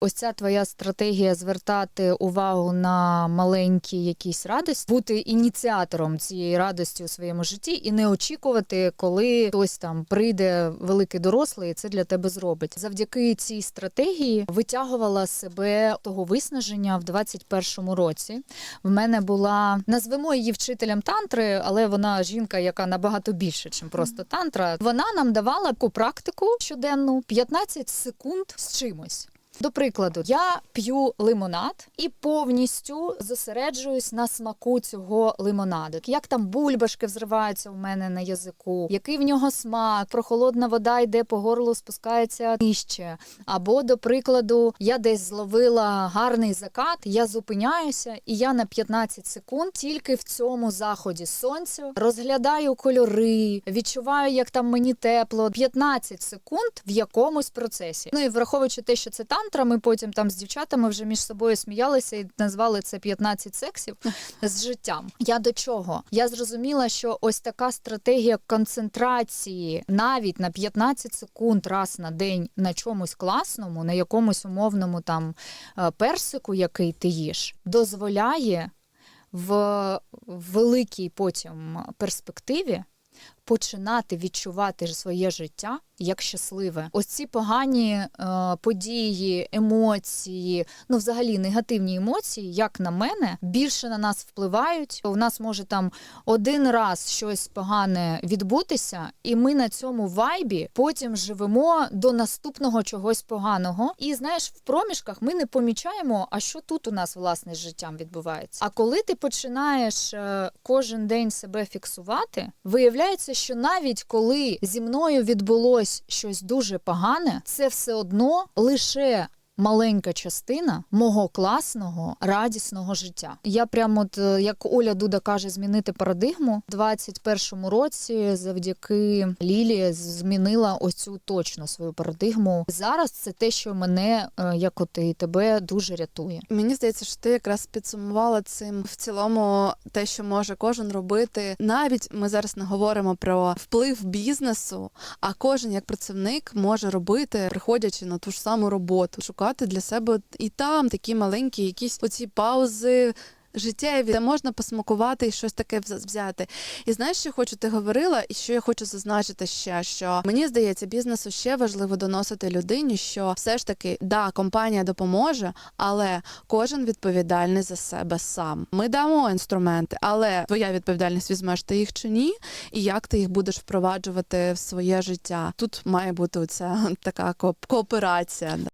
Ось ця твоя стратегія звертати увагу на маленькі якісь радості, бути ініціатором цієї радості у своєму житті і не очікувати, коли хтось там прийде великий дорослий, і це для тебе зробить. Завдяки цій стратегії витягувала себе того виснаження в 21-му році. В мене була назвемо її вчителем тантри, але вона жінка, яка набагато більше, ніж просто тантра. Вона нам давала практику щоденну 15 секунд з чимось. До прикладу, я п'ю лимонад і повністю зосереджуюсь на смаку цього лимонаду. Як там бульбашки взриваються у мене на язику, який в нього смак, прохолодна вода йде по горлу, спускається нижче. Або, до прикладу, я десь зловила гарний закат, я зупиняюся, і я на 15 секунд тільки в цьому заході сонця розглядаю кольори, відчуваю, як там мені тепло. 15 секунд в якомусь процесі. Ну і враховуючи те, що це тантра, ми потім там з дівчатами вже між собою сміялися і назвали це 15 сексів з життям. Я до чого? Я зрозуміла, що ось така стратегія концентрації навіть на 15 секунд раз на день на чомусь класному, на якомусь умовному там е, персику, який ти їш, дозволяє в великій потім перспективі починати відчувати своє життя як щасливе. Ось ці погані е, події, емоції, ну взагалі негативні емоції, як на мене, більше на нас впливають. У нас може там один раз щось погане відбутися, і ми на цьому вайбі потім живемо до наступного чогось поганого. І знаєш, в проміжках ми не помічаємо, а що тут у нас власне з життям відбувається. А коли ти починаєш е, кожен день себе фіксувати, виявляється, що навіть коли зі мною відбулось щось дуже погане, це все одно лише. Маленька частина мого класного радісного життя. Я прямо, от, е, як Оля Дуда каже, змінити парадигму в 21-му році завдяки Лілі змінила ось цю точно свою парадигму. Зараз це те, що мене, е, як от і тебе, дуже рятує. Мені здається, що ти якраз підсумувала цим в цілому те, що може кожен робити. Навіть ми зараз не говоримо про вплив бізнесу, а кожен як працівник може робити, приходячи на ту ж саму роботу, шукати для себе і там такі маленькі якісь оці паузи. Життєві, де можна посмакувати і щось таке вз- взяти. І знаєш, що хочу ти говорила, і що я хочу зазначити ще, що мені здається, бізнесу ще важливо доносити людині, що все ж таки да, компанія допоможе, але кожен відповідальний за себе сам. Ми дамо інструменти, але твоя відповідальність візьмеш ти їх чи ні, і як ти їх будеш впроваджувати в своє життя. Тут має бути оця така ко- кооперація.